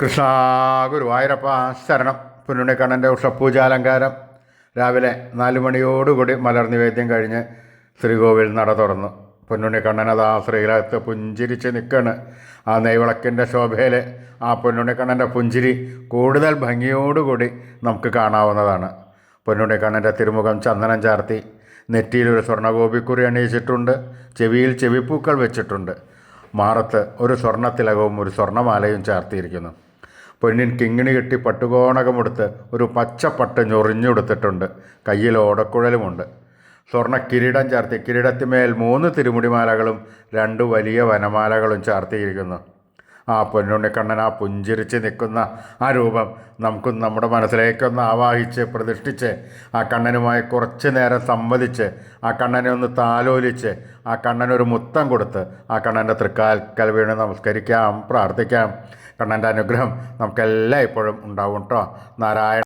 കൃഷ്ണ ഗുരുവായൂരപ്പ ശരണം. പുന്നുണ്ണിക്കണ്ണന്റെ ഉഷപ്പൂജാലങ്കാരം രാവിലെ നാല് മണിയോടുകൂടി മലർ നിവേദ്യം കഴിഞ്ഞ് ശ്രീകോവിൽ നട തുറന്നു. പൊന്നുണ്ണിക്കണ്ണനത് ആ ശ്രീലകത്ത് പുഞ്ചിരിച്ച് നിൽക്കുകയാണ് ആ നെയ്വിളക്കിന്റെ ശോഭയിൽ ആ പൊന്നുണ്ണിക്കണ്ണന്റെ പുഞ്ചിരി കൂടുതൽ ഭംഗിയോടുകൂടി നമുക്ക് കാണാവുന്നതാണ്. പൊന്നുണ്ണിക്കണ്ണന്റെ തിരുമുഖം ചന്ദനം ചാർത്തി. നെറ്റിയിലൊരു സ്വർണഗോപിക്കുറി അണിയിച്ചിട്ടുണ്ട്. ചെവിയിൽ ചെവിപ്പൂക്കൾ വെച്ചിട്ടുണ്ട്. മാറത്ത് ഒരു സ്വർണത്തിലകവും ഒരു സ്വർണമാലയും ചാർത്തിയിരിക്കുന്നു. പൊന്നിൻ കിങ്ങിണി കെട്ടി പട്ടുകോണകമെടുത്ത് ഒരു പച്ചപ്പട്ട് ഞൊറിഞ്ഞെടുത്തിട്ടുണ്ട് കയ്യിൽ ഓടക്കുഴലുമുണ്ട്. സ്വർണ കിരീടം ചാർത്തി കിരീടത്തിന്മേൽ മൂന്ന് തിരുമുടിമാലകളും രണ്ട് വലിയ വനമാലകളും ചാർത്തിയിരിക്കുന്നു. ആ പൊന്നുണ്ണിക്കണ്ണൻ ആ പുഞ്ചിരിച്ച് നിൽക്കുന്ന ആ രൂപം നമുക്ക് നമ്മുടെ മനസ്സിലേക്കൊന്ന് ആവാഹിച്ച് പ്രതിഷ്ഠിച്ച് ആ കണ്ണനുമായി കുറച്ച് നേരം സംവദിച്ച് ആ കണ്ണനെ ഒന്ന് താലോലിച്ച് ആ കണ്ണനൊരു മുത്തം കൊടുത്ത് ആ കണ്ണന്റെ തൃക്കാൽക്കൽ വീണ് നമസ്കരിക്കാം പ്രാർത്ഥിക്കാം. കണ്ണന്റെ അനുഗ്രഹം നമുക്കെല്ലാം ഇപ്പോഴും ഉണ്ടാവും കേട്ടോ നാരായണ